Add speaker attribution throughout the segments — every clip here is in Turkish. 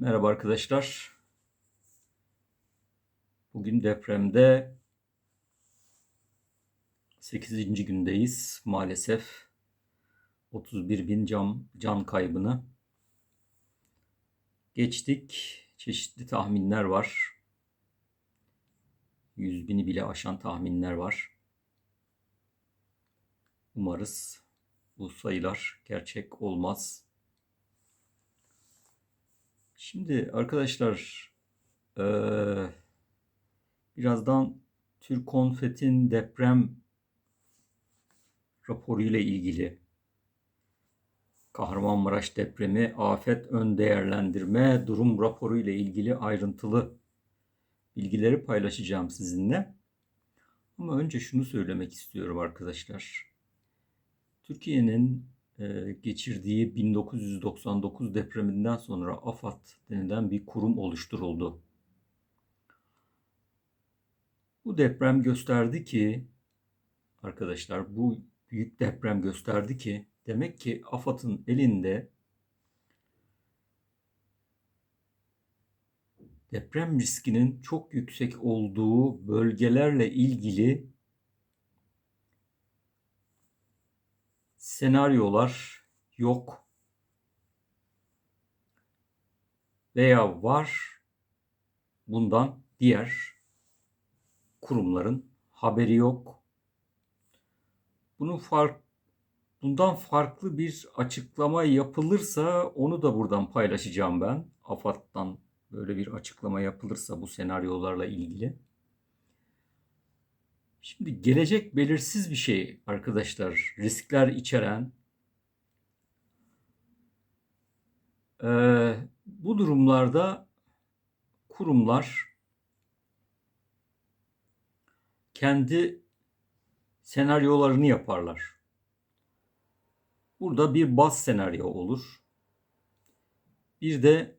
Speaker 1: Merhaba arkadaşlar. Bugün depremde 8. gündeyiz. Maalesef 31 bin can, can kaybını geçtik. Çeşitli tahminler var. 100 bini bile aşan tahminler var. Umarız bu sayılar gerçek olmaz. Şimdi arkadaşlar eee, birazdan Türkonfet'in deprem raporu ile ilgili Kahramanmaraş depremi afet ön değerlendirme durum raporu ile ilgili ayrıntılı bilgileri paylaşacağım sizinle. Ama önce şunu söylemek istiyorum arkadaşlar. Türkiye'nin geçirdiği 1999 depreminden sonra AFAD denilen bir kurum oluşturuldu. Bu deprem gösterdi ki arkadaşlar bu büyük deprem gösterdi ki demek ki AFAD'ın elinde deprem riskinin çok yüksek olduğu bölgelerle ilgili senaryolar yok veya var bundan diğer kurumların haberi yok. Bunun fark bundan farklı bir açıklama yapılırsa onu da buradan paylaşacağım ben. AFAD'dan böyle bir açıklama yapılırsa bu senaryolarla ilgili. Şimdi gelecek belirsiz bir şey arkadaşlar. Riskler içeren. Ee, bu durumlarda kurumlar kendi senaryolarını yaparlar. Burada bir baz senaryo olur. Bir de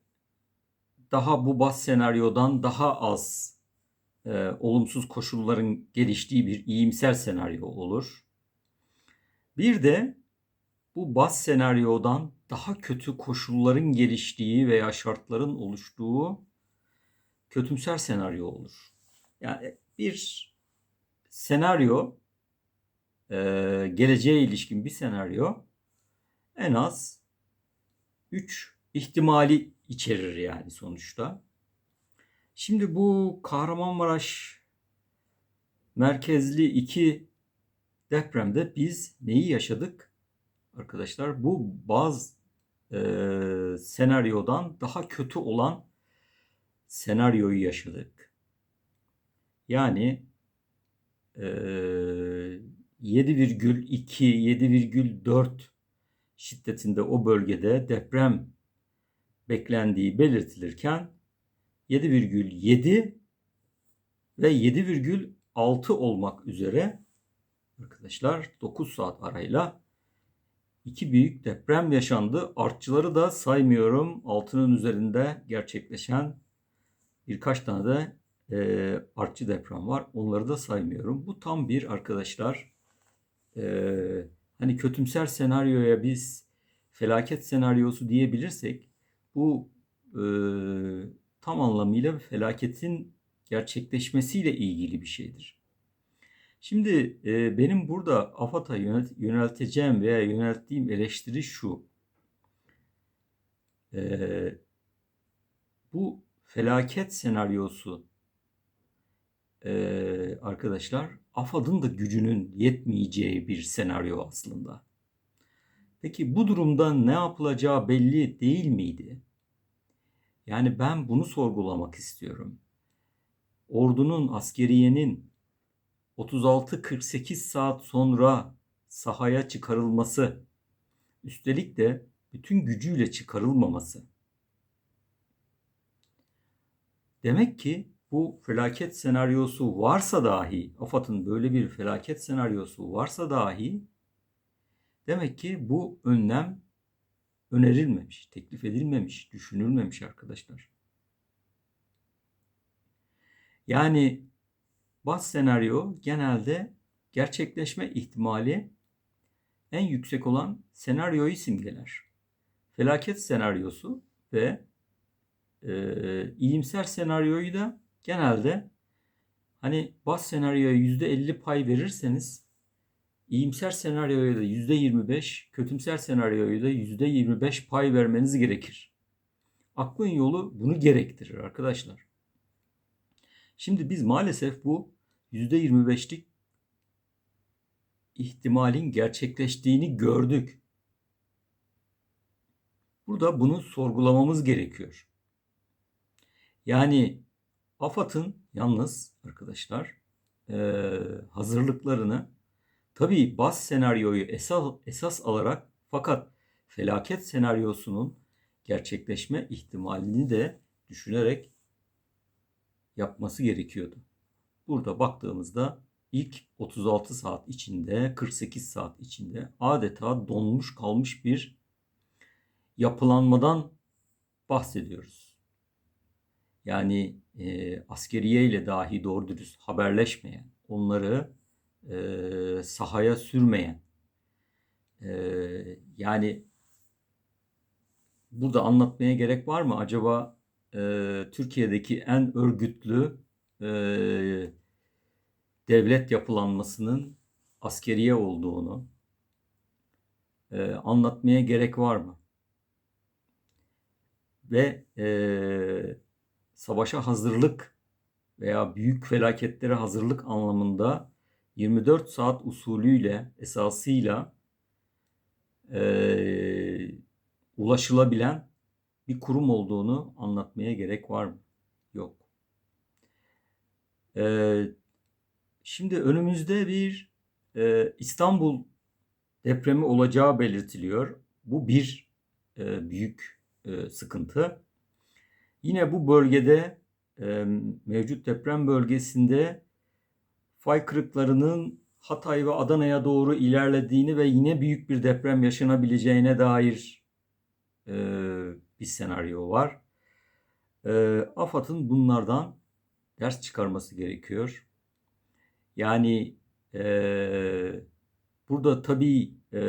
Speaker 1: daha bu baz senaryodan daha az e, olumsuz koşulların geliştiği bir iyimser senaryo olur. Bir de bu baz senaryodan daha kötü koşulların geliştiği veya şartların oluştuğu kötümser senaryo olur. Yani bir senaryo, e, geleceğe ilişkin bir senaryo en az 3 ihtimali içerir yani sonuçta. Şimdi bu Kahramanmaraş merkezli iki depremde biz neyi yaşadık? Arkadaşlar bu bazı e, senaryodan daha kötü olan senaryoyu yaşadık. Yani e, 7,2 7,4 şiddetinde o bölgede deprem beklendiği belirtilirken 7,7 ve 7,6 olmak üzere arkadaşlar 9 saat arayla iki büyük deprem yaşandı. Artçıları da saymıyorum. Altının üzerinde gerçekleşen birkaç tane de e, artçı deprem var. Onları da saymıyorum. Bu tam bir arkadaşlar e, hani kötümser senaryoya biz felaket senaryosu diyebilirsek bu e, tam anlamıyla felaketin gerçekleşmesiyle ilgili bir şeydir. Şimdi e, benim burada AFAD'a yönelteceğim veya yönelttiğim eleştiri şu. E, bu felaket senaryosu e, arkadaşlar AFAD'ın da gücünün yetmeyeceği bir senaryo aslında. Peki bu durumda ne yapılacağı belli değil miydi? Yani ben bunu sorgulamak istiyorum. Ordunun, askeriyenin 36-48 saat sonra sahaya çıkarılması, üstelik de bütün gücüyle çıkarılmaması. Demek ki bu felaket senaryosu varsa dahi, AFAD'ın böyle bir felaket senaryosu varsa dahi demek ki bu önlem önerilmemiş, teklif edilmemiş, düşünülmemiş arkadaşlar. Yani baz senaryo genelde gerçekleşme ihtimali en yüksek olan senaryoyu simgeler. Felaket senaryosu ve e, iyimser senaryoyu da genelde hani bas senaryoya %50 pay verirseniz iyimser senaryoya da %25, kötümser senaryoya da %25 pay vermeniz gerekir. Aklın yolu bunu gerektirir arkadaşlar. Şimdi biz maalesef bu %25'lik ihtimalin gerçekleştiğini gördük. Burada bunu sorgulamamız gerekiyor. Yani AFAD'ın yalnız arkadaşlar hazırlıklarını tabii bas senaryoyu esas, esas alarak fakat felaket senaryosunun gerçekleşme ihtimalini de düşünerek yapması gerekiyordu. Burada baktığımızda ilk 36 saat içinde, 48 saat içinde adeta donmuş kalmış bir yapılanmadan bahsediyoruz. Yani e, askeriye ile dahi doğru dürüst haberleşmeyen, onları e, sahaya sürmeyen, e, yani burada anlatmaya gerek var mı? Acaba e, Türkiye'deki en örgütlü e, devlet yapılanmasının askeriye olduğunu e, anlatmaya gerek var mı? Ve e, savaşa hazırlık veya büyük felaketlere hazırlık anlamında 24 saat usulüyle esasıyla e, ulaşılabilen bir kurum olduğunu anlatmaya gerek var mı? Yok. E, şimdi önümüzde bir e, İstanbul depremi olacağı belirtiliyor. Bu bir e, büyük e, sıkıntı. Yine bu bölgede e, mevcut deprem bölgesinde fay kırıklarının Hatay ve Adana'ya doğru ilerlediğini ve yine büyük bir deprem yaşanabileceğine dair e, bir senaryo var. E, AFAD'ın bunlardan ders çıkarması gerekiyor. Yani e, burada tabii e,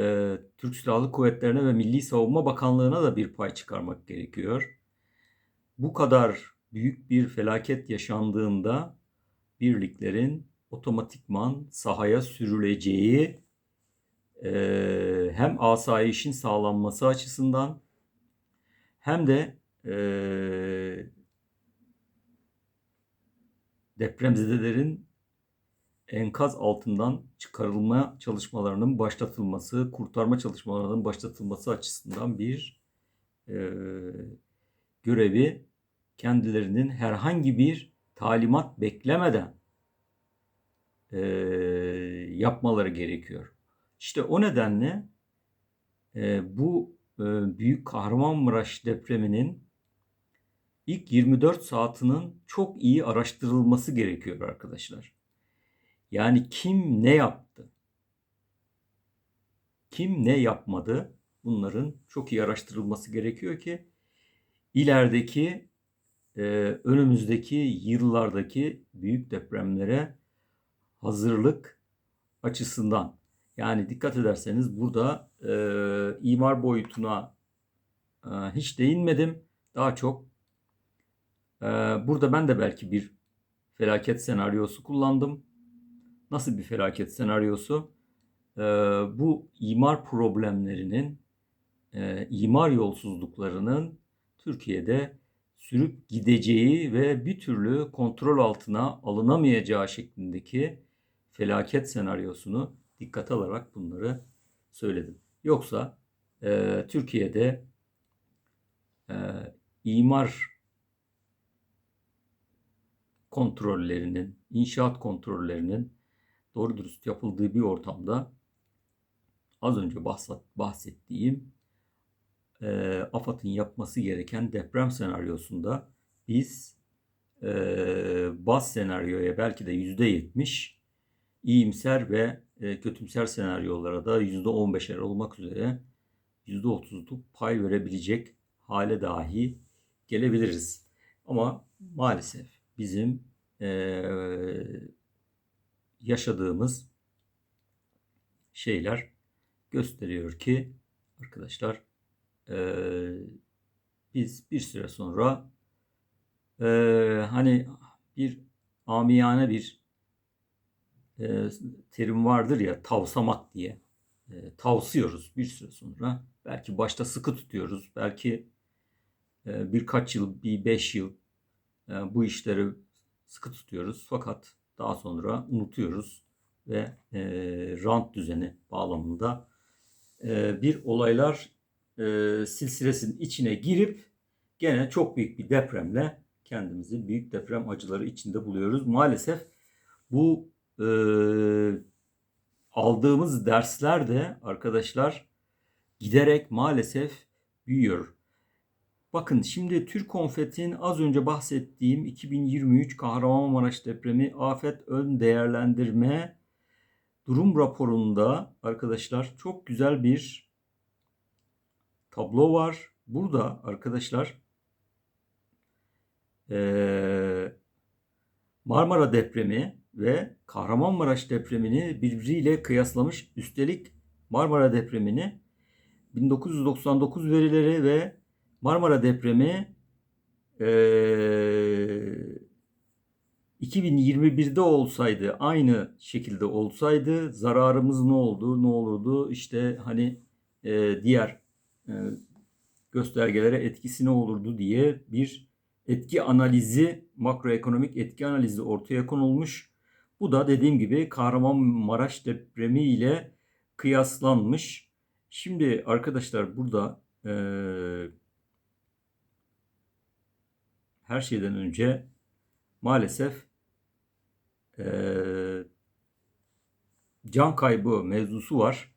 Speaker 1: Türk Silahlı Kuvvetlerine ve Milli Savunma Bakanlığı'na da bir pay çıkarmak gerekiyor. Bu kadar büyük bir felaket yaşandığında birliklerin otomatikman sahaya sürüleceği e, hem asayişin sağlanması açısından hem de e, depremzedelerin enkaz altından çıkarılma çalışmalarının başlatılması, kurtarma çalışmalarının başlatılması açısından bir e, görevi kendilerinin herhangi bir talimat beklemeden e, yapmaları gerekiyor. İşte o nedenle e, bu e, Büyük Kahramanmaraş depreminin ilk 24 saatinin çok iyi araştırılması gerekiyor arkadaşlar. Yani kim ne yaptı? Kim ne yapmadı? Bunların çok iyi araştırılması gerekiyor ki ilerideki e, önümüzdeki yıllardaki büyük depremlere hazırlık açısından yani dikkat ederseniz burada e, imar boyutuna e, hiç değinmedim. Daha çok e, burada ben de belki bir felaket senaryosu kullandım. Nasıl bir felaket senaryosu? E, bu imar problemlerinin, e, imar yolsuzluklarının Türkiye'de sürüp gideceği ve bir türlü kontrol altına alınamayacağı şeklindeki felaket senaryosunu dikkate alarak bunları söyledim. Yoksa e, Türkiye'de e, imar kontrollerinin, inşaat kontrollerinin doğru dürüst yapıldığı bir ortamda az önce bahset, bahsettiğim e, AFAD'ın yapması gereken deprem senaryosunda biz e, baz senaryoya belki de yüzde yetmiş iyimser ve e, kötümser senaryolara da yüzde on beşer olmak üzere yüzde otuzluk pay verebilecek hale dahi gelebiliriz. Ama maalesef bizim e, yaşadığımız şeyler gösteriyor ki arkadaşlar e, biz bir süre sonra hani bir amiyane bir e, terim vardır ya tavsamak diye. E, tavsıyoruz bir süre sonra. Belki başta sıkı tutuyoruz. Belki e, birkaç yıl, bir beş yıl e, bu işleri sıkı tutuyoruz. Fakat daha sonra unutuyoruz ve e, rant düzeni bağlamında e, bir olaylar e, silsilesinin içine girip gene çok büyük bir depremle kendimizi büyük deprem acıları içinde buluyoruz. Maalesef bu e, aldığımız dersler de arkadaşlar giderek maalesef büyüyor. Bakın şimdi Türk Konfet'in az önce bahsettiğim 2023 Kahramanmaraş depremi afet ön değerlendirme durum raporunda arkadaşlar çok güzel bir tablo var. Burada arkadaşlar Marmara depremi ve Kahramanmaraş depremini birbiriyle kıyaslamış. Üstelik Marmara depremini 1999 verileri ve Marmara depremi e, 2021'de olsaydı aynı şekilde olsaydı zararımız ne oldu ne olurdu işte hani e, diğer e, göstergelere etkisi ne olurdu diye bir etki analizi makroekonomik etki analizi ortaya konulmuş. Bu da dediğim gibi Kahramanmaraş depremi ile kıyaslanmış. Şimdi arkadaşlar burada e, her şeyden önce maalesef e, can kaybı mevzusu var.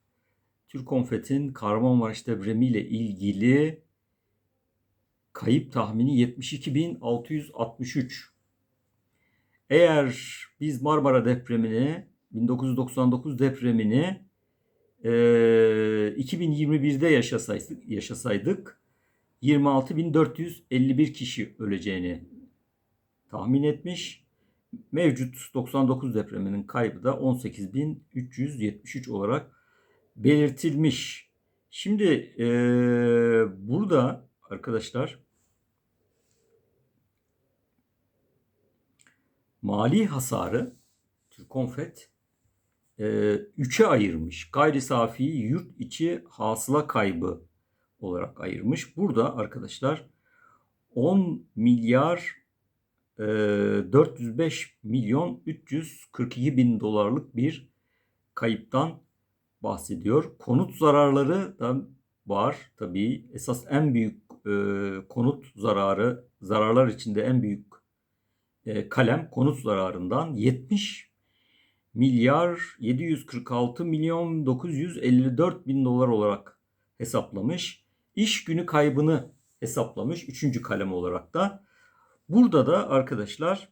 Speaker 1: Türk Konfet'in Kahramanmaraş depremi ile ilgili kayıp tahmini 72.663. Eğer biz Marmara depremini 1999 depremini e, 2021'de yaşasaydık, yaşasaydık 26.451 kişi öleceğini tahmin etmiş. Mevcut 99 depreminin kaybı da 18.373 olarak belirtilmiş. Şimdi e, burada arkadaşlar mali hasarı Türkonfet e, 3'e ayırmış. Gayri safi yurt içi hasıla kaybı olarak ayırmış. Burada arkadaşlar 10 milyar e, 405 milyon 342 bin dolarlık bir kayıptan bahsediyor. Konut zararları da var tabii. Esas en büyük e, konut zararı, zararlar içinde en büyük kalem konut zararından 70 milyar 746 milyon 954 bin dolar olarak hesaplamış. İş günü kaybını hesaplamış. Üçüncü kalem olarak da. Burada da arkadaşlar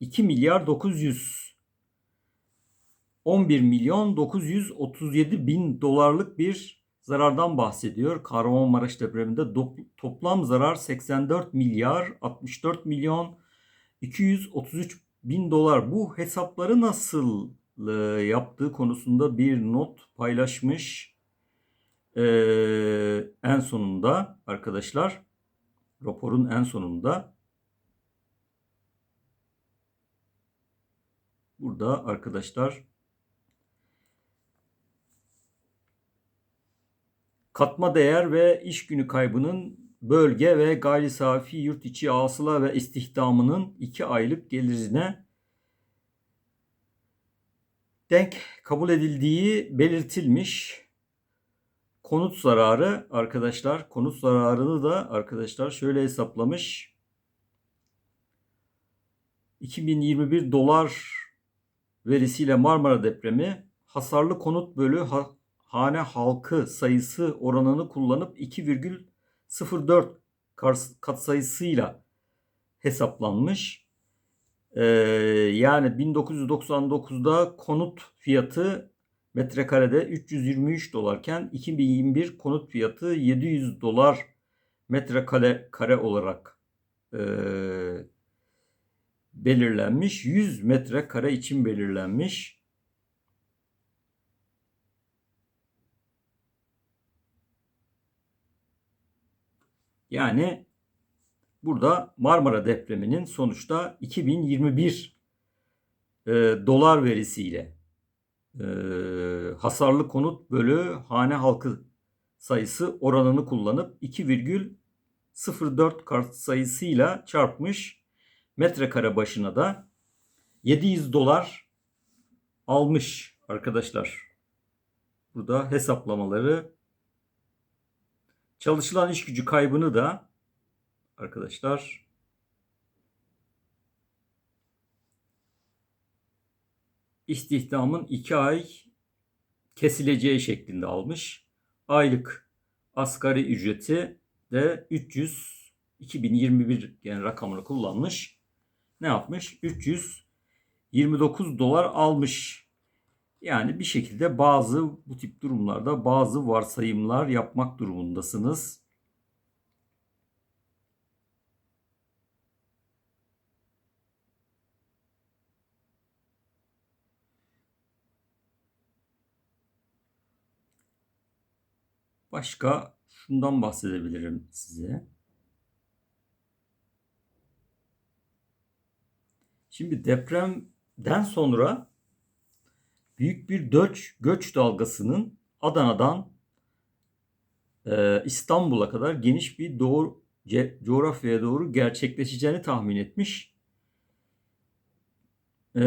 Speaker 1: 2 milyar 900 11 milyon 937 bin dolarlık bir zarardan bahsediyor. Kahramanmaraş depreminde toplam zarar 84 milyar 64 milyon 233 bin dolar. Bu hesapları nasıl e, yaptığı konusunda bir not paylaşmış. Ee, en sonunda arkadaşlar raporun en sonunda burada arkadaşlar katma değer ve iş günü kaybının bölge ve gayri safi yurt içi asıla ve istihdamının 2 aylık gelirine denk kabul edildiği belirtilmiş. Konut zararı arkadaşlar konut zararını da arkadaşlar şöyle hesaplamış. 2021 dolar verisiyle Marmara depremi hasarlı konut bölü hane halkı sayısı oranını kullanıp 2,04 katsayısıyla hesaplanmış. Ee, yani 1999'da konut fiyatı metrekarede 323 dolarken 2021 konut fiyatı 700 dolar metrekare kare olarak e, belirlenmiş. 100 metrekare için belirlenmiş. Yani burada Marmara depreminin sonuçta 2021 e, dolar verisiyle e, hasarlı konut bölü hane halkı sayısı oranını kullanıp 2,04 kart sayısıyla çarpmış. Metrekare başına da 700 dolar almış arkadaşlar. Burada hesaplamaları çalışılan iş gücü kaybını da arkadaşlar istihdamın 2 ay kesileceği şeklinde almış. Aylık asgari ücreti de 300 2021 yani rakamını kullanmış. Ne yapmış? 329 dolar almış. Yani bir şekilde bazı bu tip durumlarda bazı varsayımlar yapmak durumundasınız. Başka şundan bahsedebilirim size. Şimdi depremden sonra büyük bir göç, göç dalgasının Adana'dan e, İstanbul'a kadar geniş bir doğru ce, coğrafyaya doğru gerçekleşeceğini tahmin etmiş. E,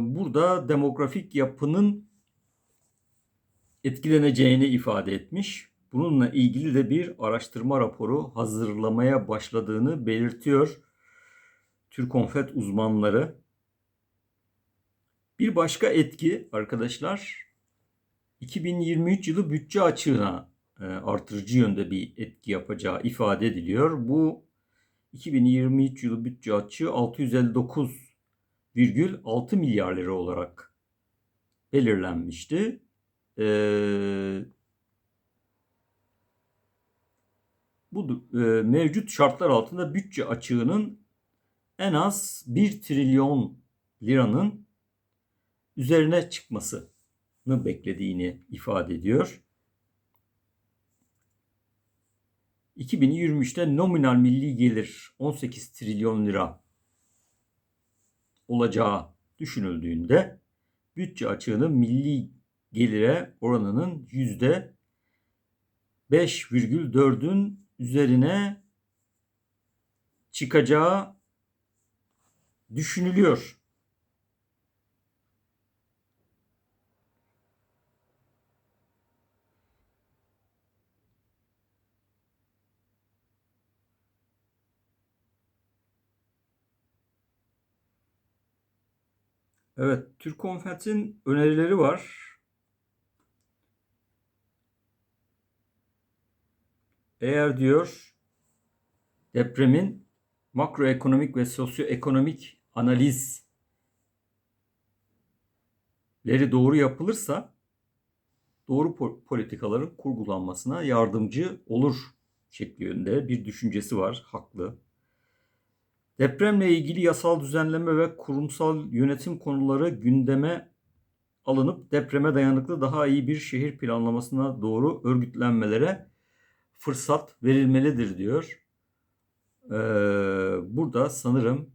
Speaker 1: burada demografik yapının etkileneceğini ifade etmiş. Bununla ilgili de bir araştırma raporu hazırlamaya başladığını belirtiyor. Türkonfet uzmanları. Bir başka etki arkadaşlar 2023 yılı bütçe açığına e, artırıcı yönde bir etki yapacağı ifade ediliyor. Bu 2023 yılı bütçe açığı 659,6 milyar lira olarak belirlenmişti. Ee, bu e, mevcut şartlar altında bütçe açığının en az 1 trilyon liranın üzerine çıkmasını beklediğini ifade ediyor. 2023'te nominal milli gelir 18 trilyon lira olacağı düşünüldüğünde bütçe açığının milli gelire oranının yüzde 5,4'ün üzerine çıkacağı düşünülüyor. Evet, Türk Konfet'in önerileri var. Eğer diyor depremin makroekonomik ve sosyoekonomik analizleri doğru yapılırsa doğru politikaların kurgulanmasına yardımcı olur şeklinde bir düşüncesi var. Haklı. Depremle ilgili yasal düzenleme ve kurumsal yönetim konuları gündeme alınıp depreme dayanıklı daha iyi bir şehir planlamasına doğru örgütlenmelere fırsat verilmelidir diyor. Ee, burada sanırım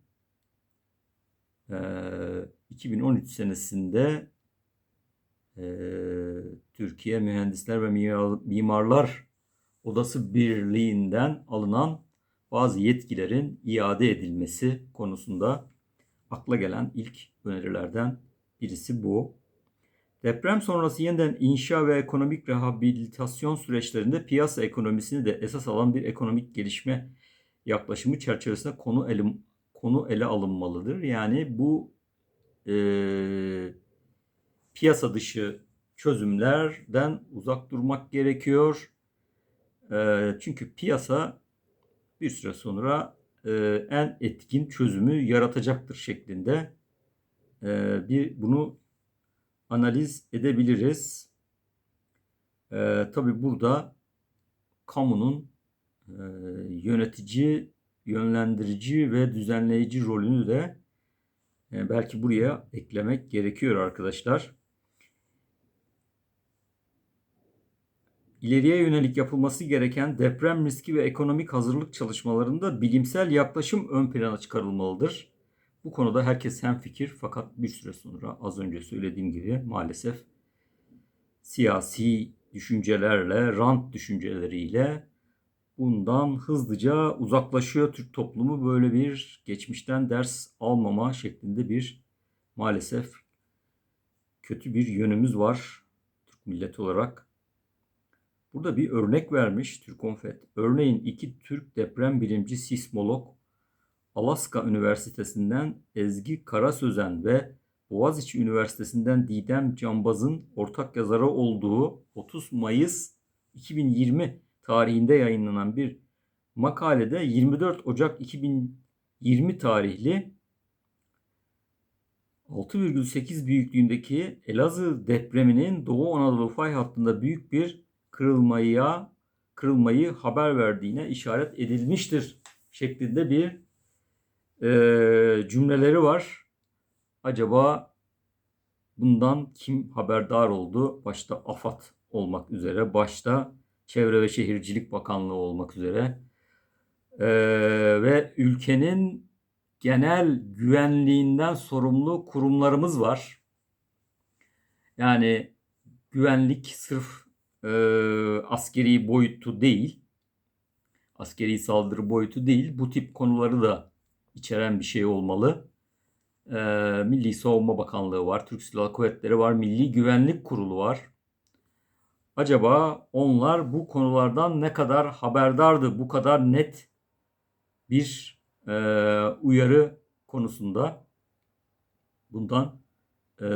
Speaker 1: e, 2013 senesinde e, Türkiye Mühendisler ve Mimarlar Odası Birliği'nden alınan bazı yetkilerin iade edilmesi konusunda akla gelen ilk önerilerden birisi bu. Deprem sonrası yeniden inşa ve ekonomik rehabilitasyon süreçlerinde piyasa ekonomisini de esas alan bir ekonomik gelişme yaklaşımı çerçevesinde konu ele, konu ele alınmalıdır. Yani bu e, piyasa dışı çözümlerden uzak durmak gerekiyor. E, çünkü piyasa bir süre sonra e, en etkin çözümü yaratacaktır şeklinde e, bir bunu analiz edebiliriz. E, tabii burada kamunun e, yönetici, yönlendirici ve düzenleyici rolünü de e, belki buraya eklemek gerekiyor arkadaşlar. İleriye yönelik yapılması gereken deprem riski ve ekonomik hazırlık çalışmalarında bilimsel yaklaşım ön plana çıkarılmalıdır. Bu konuda herkes hemfikir fakat bir süre sonra az önce söylediğim gibi maalesef siyasi düşüncelerle, rant düşünceleriyle bundan hızlıca uzaklaşıyor Türk toplumu. Böyle bir geçmişten ders almama şeklinde bir maalesef kötü bir yönümüz var Türk milleti olarak. Burada bir örnek vermiş Türkonfet. Örneğin iki Türk deprem bilimci sismolog Alaska Üniversitesi'nden Ezgi Karasözen ve Boğaziçi Üniversitesi'nden Didem Cambaz'ın ortak yazarı olduğu 30 Mayıs 2020 tarihinde yayınlanan bir makalede 24 Ocak 2020 tarihli 6,8 büyüklüğündeki Elazığ depreminin Doğu Anadolu fay hattında büyük bir kırılmaya kırılmayı haber verdiğine işaret edilmiştir şeklinde bir e, cümleleri var. Acaba bundan kim haberdar oldu? Başta AFAD olmak üzere, başta Çevre ve Şehircilik Bakanlığı olmak üzere e, ve ülkenin genel güvenliğinden sorumlu kurumlarımız var. Yani güvenlik sırf e, askeri boyutu değil, askeri saldırı boyutu değil, bu tip konuları da içeren bir şey olmalı. E, Milli Savunma Bakanlığı var, Türk Silahlı Kuvvetleri var, Milli Güvenlik Kurulu var. Acaba onlar bu konulardan ne kadar haberdardı, bu kadar net bir e, uyarı konusunda bundan e,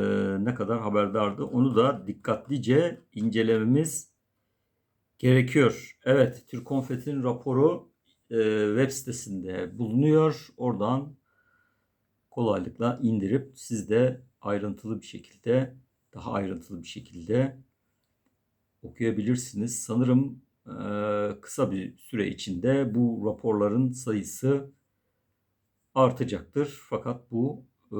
Speaker 1: ne kadar haberdardı onu da dikkatlice incelememiz gerekiyor. Evet, Türk Konfet'in raporu e, web sitesinde bulunuyor. Oradan kolaylıkla indirip siz de ayrıntılı bir şekilde, daha ayrıntılı bir şekilde okuyabilirsiniz. Sanırım e, kısa bir süre içinde bu raporların sayısı artacaktır. Fakat bu e,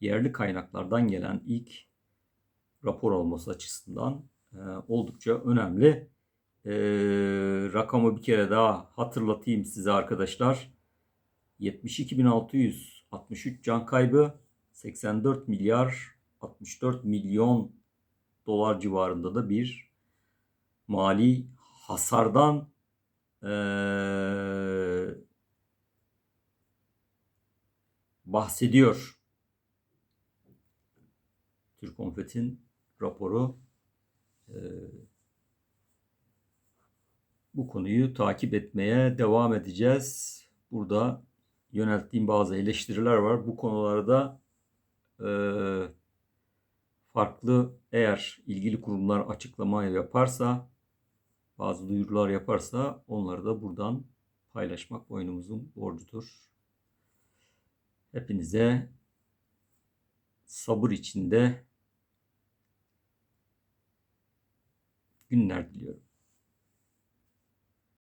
Speaker 1: yerli kaynaklardan gelen ilk rapor olması açısından e, oldukça önemli. E, rakamı bir kere daha hatırlatayım size arkadaşlar. 72.663 can kaybı, 84 milyar 64 milyon dolar civarında da bir mali hasardan e, bahsediyor. Türk Konfet'in raporu e, bu konuyu takip etmeye devam edeceğiz. Burada yönelttiğim bazı eleştiriler var. Bu konularda e, farklı eğer ilgili kurumlar açıklama yaparsa bazı duyurular yaparsa onları da buradan paylaşmak boynumuzun borcudur. Hepinize sabır içinde günler diliyorum.